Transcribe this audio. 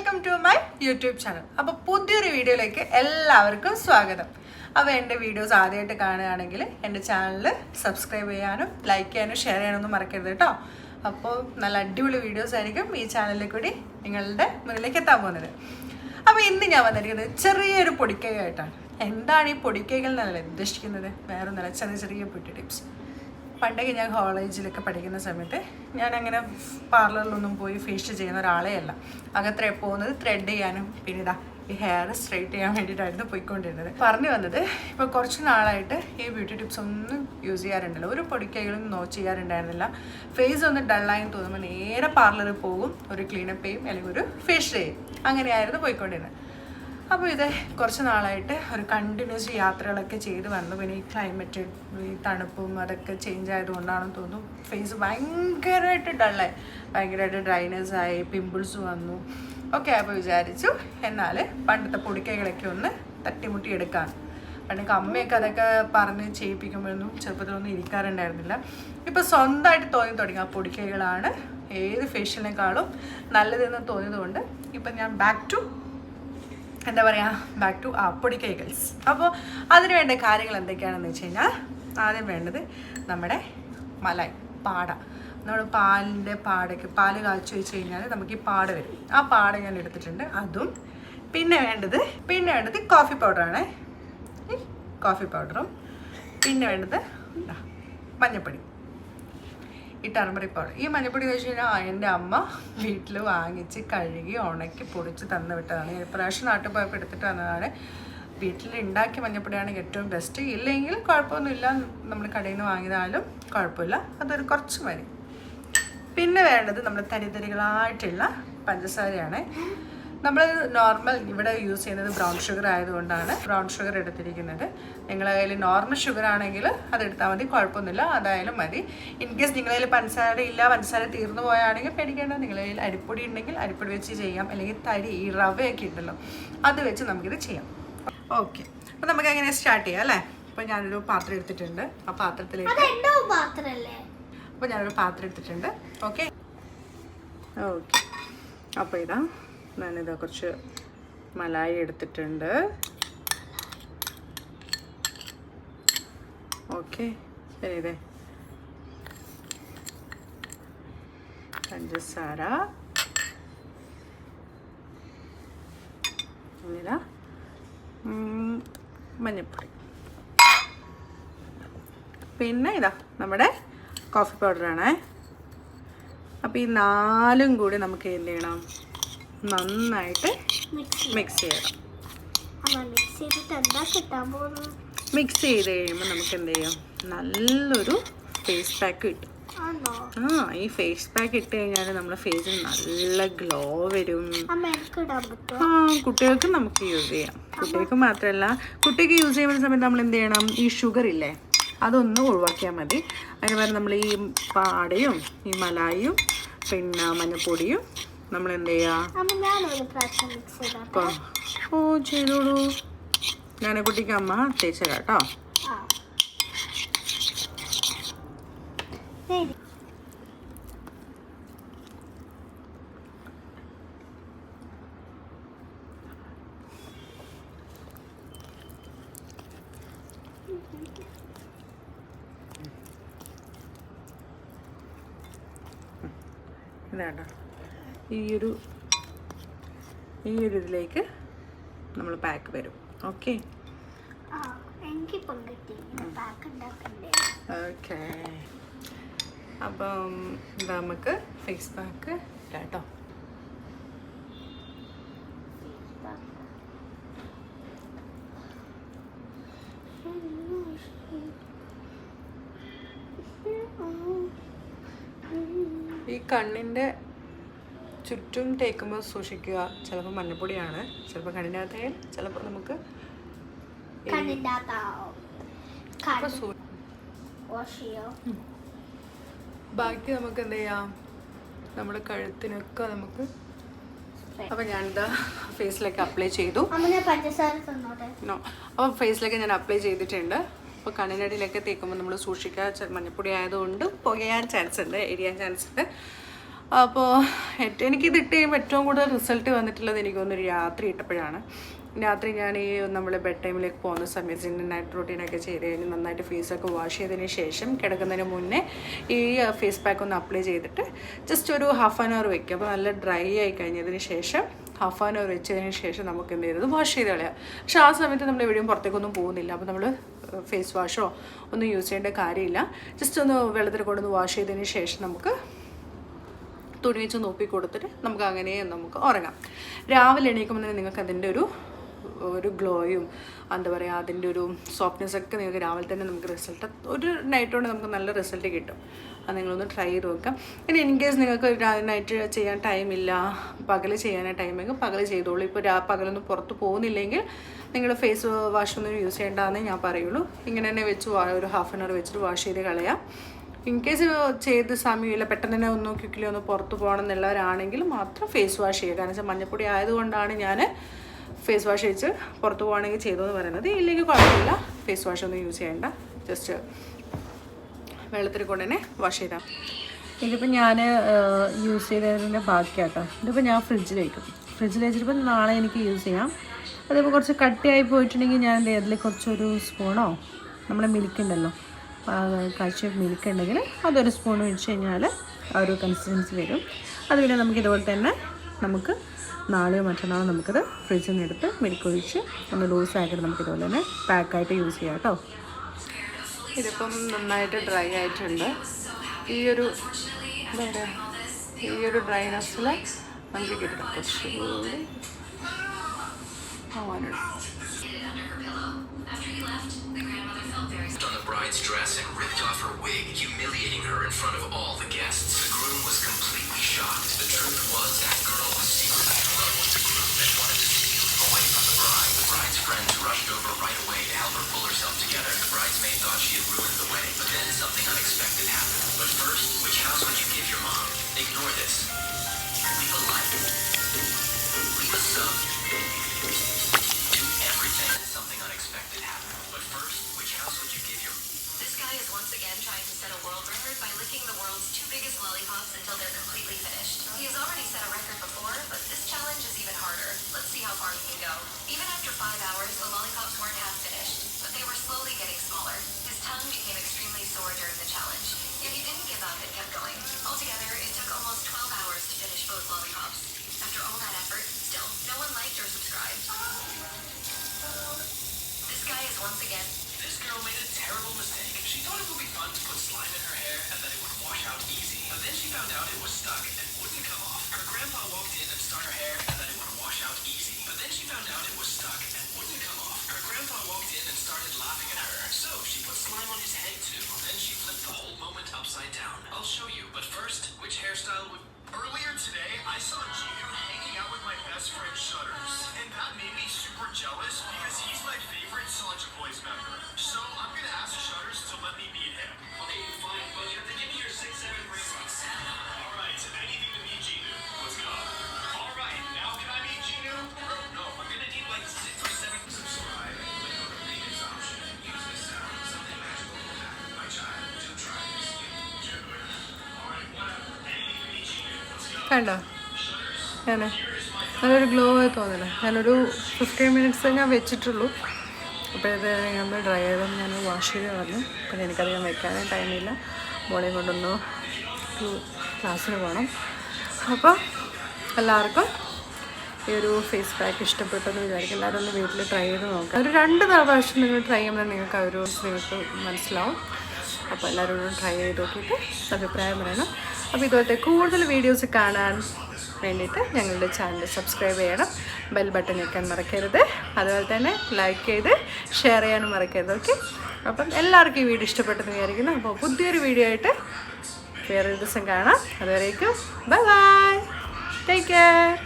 Welcome to my YouTube channel അപ്പോൾ പുതിയൊരു വീഡിയോയിലേക്ക് എല്ലാവർക്കും സ്വാഗതം. അപ്പോൾ എന്റെ വീഡിയോസ് ആദ്യമായിട്ട് കാണുകയാണെങ്കിൽ എന്റെ ചാനൽ സബ്സ്ക്രൈബ് ചെയ്യാനും ലൈക്ക് ചെയ്യാനും ഷെയർ ചെയ്യാനൊന്നും മറക്കരുത് കേട്ടോ അപ്പോൾ നല്ല അടിപൊളി വീഡിയോസ് ആയിരിക്കും ഈ ചാനലിൽ കൂടി നിങ്ങളുടെ മുന്നിലേക്ക് എത്താൻ പോകുന്നത്. അപ്പോൾ ഇന്ന് ഞാൻ വന്നിരിക്കുന്നത് ചെറിയൊരു പൊടിക്കൈ ആയിട്ടാണ് എന്താണ് ഈ പൊടിക്കൈകൾ എന്നല്ല ഉദ്ദേശിക്കുന്നത്? വേറെ നല്ല ചെറിയ ചെറിയ പൊട്ടി ടിപ്സ് പണ്ടൊക്കെ ഞാൻ കോളേജിലൊക്കെ പഠിക്കുന്ന സമയത്ത് ഞാൻ അങ്ങനെ പാർലറിലൊന്നും പോയി ഫേഷ്യൽ ചെയ്യുന്ന ഒരാളേ അല്ല. അകത്ര പോകുന്നത് ത്രെഡ് ചെയ്യാനും പിന്നെ ഇതാ ഈ ഹെയർ സ്ട്രെയിറ്റ് ചെയ്യാൻ വേണ്ടിയിട്ടായിരുന്നു പോയിക്കൊണ്ടിരുന്നത്. പറഞ്ഞു വന്നത് ഇപ്പോൾ കുറച്ച് നാളായിട്ട് ഈ ബ്യൂട്ടി ടിപ്സ് ഒന്നും യൂസ് ചെയ്യാറുണ്ടല്ലോ. ഒരു പൊടിക്കൈകളും നോ ചെയ്യാറുണ്ടായിരുന്നില്ല. ഫേസ് ഒന്ന് ഡള്ളായി തോന്നുമ്പോൾ നേരെ പാർലറിൽ പോകും ഒരു ക്ലീനപ്പ് ചെയ്യും അല്ലെങ്കിൽ ഒരു ഫേഷ്യൽ ചെയ്യും. അങ്ങനെയായിരുന്നു പോയിക്കൊണ്ടിരുന്നത്. അപ്പോൾ ഇത് കുറച്ച് നാളായിട്ട് ഒരു കണ്ടിന്യൂസ് യാത്രകളൊക്കെ ചെയ്ത് വന്നു. പിന്നെ ഈ ക്ലൈമറ്റ് ഈ തണുപ്പും അതൊക്കെ ചേഞ്ച് ആയതുകൊണ്ടാണെന്ന് തോന്നുന്നു. ഫേസ് ഭയങ്കരമായിട്ട് ഡള്ളായി ഭയങ്കരമായിട്ട് ഡ്രൈനസ് ആയി. പിമ്പിൾസ് വന്നു. ഓക്കെ അപ്പോൾ വിചാരിച്ചു എന്നാൽ പണ്ടത്തെ പൊടിക്കൈകളൊക്കെ ഒന്ന് തട്ടിമുട്ടി എടുക്കാൻ പണ്ടൊക്കെ അമ്മയൊക്കെ അതൊക്കെ പറഞ്ഞ് ചെയ്യിപ്പിക്കുമ്പോഴൊന്നും ചെറുപ്പത്തിലൊന്നും ഇരിക്കാറുണ്ടായിരുന്നില്ല. ഇപ്പോൾ സ്വന്തമായിട്ട് തോന്നി തുടങ്ങി. ആ പൊടിക്കൈകളാണ്. ഏത് ഫേഷ്യലിനേക്കാളും നല്ലതെന്ന് തോന്നിയതുകൊണ്ട് ഇപ്പം ഞാൻ ബാക്ക് ടു എന്താ പറയുക ബാക്ക് ടു ആ പൊടിക്കൈകൾസ്. അപ്പോൾ അതിന് വേണ്ട കാര്യങ്ങൾ എന്തൊക്കെയാണെന്ന് വെച്ച് കഴിഞ്ഞാൽ ആദ്യം വേണ്ടത് നമ്മുടെ മലായി പാട. നമ്മൾ പാലിന്റെ പാടയ്ക്ക് പാൽ കാച്ചു വെച്ച് കഴിഞ്ഞാൽ നമുക്ക് ഈ പാട വരും. ആ പാട ഞാൻ എടുത്തിട്ടുണ്ട് അതും പിന്നെ വേണ്ടത് പിന്നെ വേണ്ടത് കോഫി പൗഡറാണ് കോഫി പൗഡറും പിന്നെ വേണ്ടത് മഞ്ഞൾപ്പൊടി ഈ ടർമറിക് പൗഡർ ഈ മഞ്ഞപ്പൊടി വെച്ച് കഴിഞ്ഞാൽ എന്റെ അമ്മ വീട്ടിൽ വാങ്ങിച്ച് കഴുകി ഉണക്കി പൊടിച്ച് തന്നു വിട്ടതാണ്. ഞാൻ ഇപ്രാവശ്യം നാട്ടിൽ പോയപ്പോൾ എടുത്തിട്ട് വന്നതാണ്. വീട്ടിൽ ഉണ്ടാക്കിയ മഞ്ഞപ്പൊടിയാണ് ഏറ്റവും ബെസ്റ്റ് ഇല്ലെങ്കിൽ കുഴപ്പമൊന്നുമില്ല നമ്മൾ കടയിൽ നിന്ന് വാങ്ങിയതാലും കുഴപ്പമില്ല. അതൊരു കുറച്ച് മതി. പിന്നെ വേണ്ടത് നമ്മുടെ തരിതരികളായിട്ടുള്ള പഞ്ചസാരയാണ്. നമ്മൾ നോർമൽ ഇവിടെ യൂസ് ചെയ്യുന്നത് ബ്രൗൺ ഷുഗർ ആയതുകൊണ്ടാണ് ബ്രൗൺ ഷുഗർ എടുത്തിരിക്കുന്നത്. നിങ്ങളുടെ കയ്യിൽ നോർമൽ ഷുഗർ ആണെങ്കിൽ അത് എടുത്താൽ മതി കുഴപ്പമൊന്നുമില്ല. അതായാലും മതി. ഇൻ കേസ് നിങ്ങളുടെ കയ്യിൽ പഞ്ചസാര ഇല്ല പഞ്ചസാര തീർന്നു പോയാണെങ്കിൽ പേടിക്കേണ്ട നിങ്ങളുടെ കയ്യിൽ അരിപ്പൊടി ഉണ്ടെങ്കിൽ അരിപ്പൊടി വെച്ച് ചെയ്യാം. അല്ലെങ്കിൽ തരി ഈ റവയൊക്കെ ഉണ്ടല്ലോ അത് വെച്ച് നമുക്കിത് ചെയ്യാം. ഓക്കെ അപ്പം നമുക്ക് എങ്ങനെ സ്റ്റാർട്ട് ചെയ്യാം അല്ലേ? അപ്പോൾ ഞാനൊരു പാത്രം എടുത്തിട്ടുണ്ട്. ആ പാത്രത്തിലേക്ക് അപ്പം അപ്പോൾ ഞാനൊരു പാത്രം എടുത്തിട്ടുണ്ട്. ഓക്കെ ഓക്കെ അപ്പോൾ ഇതാ. ഞാനിതാ കുറച്ച് മലായി എടുത്തിട്ടുണ്ട്. ഓക്കെ ശരി ഇതേ പഞ്ചസാര. മഞ്ഞപ്പൊടി. പിന്നെ ഇതാ നമ്മുടെ കോഫി പൗഡറാണേ അപ്പോൾ ഈ നാലും കൂടി നമുക്ക് എന്ത് ചെയ്യണം? നന്നായിട്ട് മിക്സ് ചെയ്യണം. മിക്സ് ചെയ്ത് കഴിയുമ്പോൾ നമുക്ക് എന്ത് ചെയ്യും? നല്ലൊരു ഫേസ് പാക്ക് കിട്ടും. ആ ഈ ഫേസ് പാക്ക് ഇട്ട് കഴിഞ്ഞാൽ നമ്മുടെ ഫേസിൽ നല്ല ഗ്ലോ വരും. ആ കുട്ടികൾക്ക് നമുക്ക് യൂസ് ചെയ്യാം. കുട്ടികൾക്ക് മാത്രമല്ല കുട്ടിക്ക് യൂസ് ചെയ്യുന്ന സമയത്ത് നമ്മൾ എന്ത് ചെയ്യണം? ഈ ഷുഗർ ഇല്ലേ അതൊന്ന് ഒഴിവാക്കിയാൽ മതി. അതിന് പകരം നമ്മൾ ഈ പാടയും ഈ മലായും പിന്നെ മഞ്ഞപ്പൊടിയും നമ്മൾ എന്ത് ചെയ്യുക ഓ ചെയ്തോളൂ. ഞാൻ കുട്ടിക്ക് അമ്മ തേച്ച് കേട്ടോ ഇതാട്ടോ. ഈ ഒരു ഈ ഒരു ഇതിലേക്ക് നമ്മൾ പാക്ക് വരും ഓക്കെ ഓക്കെ അപ്പം ഇതാ നമുക്ക് ഫേസ് പാക്ക് കേട്ടോ ഈ കണ്ണിന്റെ ചുറ്റും തേക്കുമ്പോൾ സൂക്ഷിക്കുക. ചിലപ്പോൾ മഞ്ഞപ്പൊടിയാണ്. ചിലപ്പോൾ കണ്ണിന്റെ അകത്തായാൽ ചിലപ്പോൾ നമുക്ക് ബാക്കി നമുക്ക് എന്ത് ചെയ്യാം? നമ്മുടെ കഴുത്തിനൊക്കെ നമുക്ക് അപ്പോൾ ഞാനിതാ ഫേസിലേക്ക് അപ്ലൈ ചെയ്തു. നോ അപ്പോൾ ഫേസിലേക്ക് ഞാൻ അപ്ലൈ ചെയ്തിട്ടുണ്ട്. അപ്പോൾ കണ്ണിനടിയിലൊക്കെ തേക്കുമ്പോൾ നമ്മൾ സൂക്ഷിക്കുക. ചെ- മഞ്ഞപ്പൊടി ആയതുകൊണ്ട് പുകയാൻ ചാൻസ് ഉണ്ട്. എരിയാൻ ചാൻസ് ഉണ്ട്. അപ്പോൾ എനിക്കിത് ഇട്ട് കഴിയുമ്പോൾ ഏറ്റവും കൂടുതൽ റിസൾട്ട് വന്നിട്ടുള്ളത് എനിക്ക് തോന്നുന്നു രാത്രി ഇട്ടപ്പോഴാണ്. രാത്രി ഞാൻ ഈ നമ്മൾ ബെഡ് ടൈമിലേക്ക് പോകുന്ന സമയത്ത് നൈറ്റ് റൂട്ടീനൊക്കെ ചെയ്ത് കഴിഞ്ഞ് നന്നായിട്ട് ഫേസൊക്കെ വാഷ് ചെയ്തതിന് ശേഷം കിടക്കുന്നതിന് മുന്നേ ഈ ഫേസ് പാക്ക് ഒന്ന് അപ്ലൈ ചെയ്തിട്ട് ജസ്റ്റ് ഒരു ഹാഫ് ആൻ അവർ വെക്കുക അപ്പോൾ നല്ല ഡ്രൈ ആയി കഴിഞ്ഞതിന് ശേഷം ഹാഫ് ആൻ അവർ വെച്ചതിന് ശേഷം നമുക്ക് എന്ത് ചെയ്തത് വാഷ് ചെയ്ത് കളയാം. പക്ഷേ ആ സമയത്ത് നമ്മൾ എവിടെയും പുറത്തേക്കൊന്നും പോകുന്നില്ല. അപ്പോൾ നമ്മൾ ഫേസ് വാഷോ ഒന്നും യൂസ് ചെയ്യേണ്ട കാര്യമില്ല. ജസ്റ്റ് ഒന്ന് വെള്ളത്തിൽ കൊണ്ടൊന്ന് വാഷ് ചെയ്തതിന് ശേഷം നമുക്ക് തുണി വെച്ച് നോക്കി കൊടുത്തിട്ട് നമുക്ക് അങ്ങനെ നമുക്ക് ഉറങ്ങാം. രാവിലെ എണീക്കുമ്പോൾ തന്നെ നിങ്ങൾക്ക് അതിന്റെ ഒരു ഒരു ഗ്ലോയും എന്താ പറയുക അതിന്റെ ഒരു സോഫ്റ്റ്നെസ് ഒക്കെ നിങ്ങൾക്ക് രാവിലെ തന്നെ നമുക്ക് റിസൾട്ട് ഒരു നൈറ്റ് കൊണ്ട് നമുക്ക് നല്ല റിസൾട്ട് കിട്ടും. അത് നിങ്ങളൊന്ന് ട്രൈ ചെയ്ത് നോക്കാം. ഇനി ഇൻ കേസ് നിങ്ങൾക്ക് നൈറ്റ് ചെയ്യാൻ ടൈമില്ല പകൽ ചെയ്യാനായി ടൈമെങ്കിൽ പകൽ ചെയ്തോളൂ. ഇപ്പോൾ രാ പകലൊന്നും പുറത്ത് പോകുന്നില്ലെങ്കിൽ നിങ്ങൾ ഫേസ് വാഷ് ഒന്നും യൂസ് ചെയ്യേണ്ടതെന്നേ ഞാൻ പറയുള്ളൂ. ഇങ്ങനെ തന്നെ വെച്ച് ഒരു ഹാഫ് ആൻ അവർ വെച്ചിട്ട് വാഷ് ചെയ്ത് കളയാം. ഇൻ കേസ് ചെയ്ത് സമയമില്ല പെട്ടെന്ന് തന്നെ ഒന്ന് ക്വിക്കലി ഒന്ന് പുറത്ത് പോകണം എന്നുള്ളവരാണെങ്കിൽ മാത്രം ഫേസ് വാഷ് ചെയ്യുക. കാരണം വെച്ചാൽ മഞ്ഞപ്പൊടി ആയതുകൊണ്ടാണ് ഞാൻ ഫേസ് വാഷ് വെച്ച് പുറത്ത് പോകണമെങ്കിൽ ചെയ്തതെന്ന് പറയുന്നത്. ഇല്ലെങ്കിൽ കുഴപ്പമില്ല. ഫേസ് വാഷ് ഒന്നും യൂസ് ചെയ്യേണ്ട. ജസ്റ്റ് വെള്ളത്തിൽ കൊണ്ട് തന്നെ വാഷ് ചെയ്താൽ ഇതിപ്പോൾ ഞാൻ യൂസ് ചെയ്തതിന്റെ ബാക്കിയാട്ടോ. ഇതിപ്പോൾ ഞാൻ ഫ്രിഡ്ജിൽ വയ്ക്കും ഫ്രിഡ്ജിൽ വെച്ചിട്ടിപ്പോൾ നാളെ എനിക്ക് യൂസ് ചെയ്യാം. അതിപ്പോൾ കുറച്ച് കട്ടിയായി പോയിട്ടുണ്ടെങ്കിൽ ഞാൻ? അതിൽ കുറച്ചൊരു സ്പൂണോ നമ്മുടെ മിൽക്ക് ഉണ്ടല്ലോ കാഴ്ച മിൽക്ക് ഉണ്ടെങ്കിൽ അതൊരു സ്പൂൺ ഒഴിച്ച് കഴിഞ്ഞാൽ ആ ഒരു കൺസിസ്റ്റൻസി വരും. അത് പിന്നെ നമുക്ക് ഇതുപോലെ തന്നെ നമുക്ക് നാളെയോ മറ്റന്നാളോ നമുക്കത് ഫ്രിഡ്ജിൽ നിന്ന് എടുത്ത് മിൽക്ക് ഒഴിച്ച് ഒന്ന് ലൂസാക്കിയിട്ട് നമുക്ക് ഇതുപോലെ തന്നെ പാക്കായിട്ട് യൂസ് ചെയ്യാം കേട്ടോ. ഇതിപ്പം നന്നായിട്ട് ഡ്രൈ ആയിട്ടുണ്ട്. ഈ ഒരു എന്താ ഈ ഒരു ഡ്രൈനെസ്സിൽ നമുക്ക് കിട്ടും കുറച്ചുകൂടി bride's dress and ripped off her wig, humiliating her in front of all the guests. The groom was completely shocked. The truth was that girl was secretly in love with the groom and wanted to steal him away from the bride. The bride's friends rushed over right away to help her pull herself together. The bridesmaid thought she had ruined the wedding, but then something unexpected happened. But first, which house would you give your mom? Ignore this. Leave a like. Leave a sub. Again trying to set a world record by licking the world's two biggest lollipops until they're completely finished. He has already set a record before, but this challenge is even harder. Let's see how far he can go. Even after five hours, the lollipops weren't half finished, but they were slowly getting smaller. His tongue became extremely sore during the challenge, yet he didn't give up and kept going. Altogether, it took almost 12 hours to finish both lollipops. After all that effort, still, no one liked or subscribed. This guy is once again This girl made a terrible mistake. She thought it would be fun to put slime in her hair and that it would wash out easy. But then she found out it was stuck and wouldn't come off. Her grandpa walked in and started her hair and that it would wash out easy. But then she found out it was stuck and wouldn't come off. Her grandpa walked in and started laughing at her. So she put slime on his head too. Then she flipped the whole moment upside down. I'll show you. But first, which hairstyle would... Earlier today, I saw Ginu hanging out with my best friend Shutters, and that made me super jealous because he's my കണ്ടോ? ഞാൻ നല്ലൊരു glow ആയി തോന്നില്ല ഞാനൊരു fifteen minutes ഞാൻ വെച്ചിട്ടുള്ളൂ. അപ്പോൾ ഇത് ഞാൻ ഡ്രൈ ചെയ്തും ഞാൻ വാഷ് ചെയ്ത് കളഞ്ഞു പിന്നെ എനിക്കധികം വെക്കാനേ ടൈമില്ല മോളെ കൊണ്ടൊന്ന് ക്ലാസ്സിന് പോകണം അപ്പോൾ എല്ലാവർക്കും ഈ ഒരു ഫേസ് പാക്ക് ഇഷ്ടപ്പെട്ടെന്ന് വിചാരിക്കും. എല്ലാവരും ഒന്ന് വീട്ടിൽ ട്രൈ ചെയ്ത് നോക്കാം. ഒരു രണ്ട് പ്രാവശ്യം നിങ്ങൾ ട്രൈ ചെയ്യുമ്പോൾ നിങ്ങൾക്ക് ആ ഒരു നിങ്ങൾക്ക് മനസ്സിലാവും. അപ്പോൾ എല്ലാവരും ട്രൈ ചെയ്ത് നോക്കിയിട്ട് അഭിപ്രായം പറയണം. അപ്പോൾ ഇതുപോലത്തെ കൂടുതൽ വീഡിയോസ് കാണാൻ വേണ്ടിയിട്ട് ഞങ്ങളുടെ ചാനൽ സബ്സ്ക്രൈബ് ചെയ്യണം. ബെൽ ബട്ടൺ ഞെക്കാൻ മറക്കരുത്. അതുപോലെ തന്നെ ലൈക്ക് ചെയ്ത് ഷെയർ ചെയ്യാനും മറക്കരുത് ഓക്കെ അപ്പം എല്ലാവർക്കും ഈ വീഡിയോ ഇഷ്ടപ്പെട്ടെന്ന് വിചാരിക്കുന്നു. അപ്പോൾ പുതിയൊരു വീഡിയോ ആയിട്ട് വേറൊരു ദിവസം കാണാം. അതുവരേക്കും ബൈ ബൈ ടേക്ക് കെയർ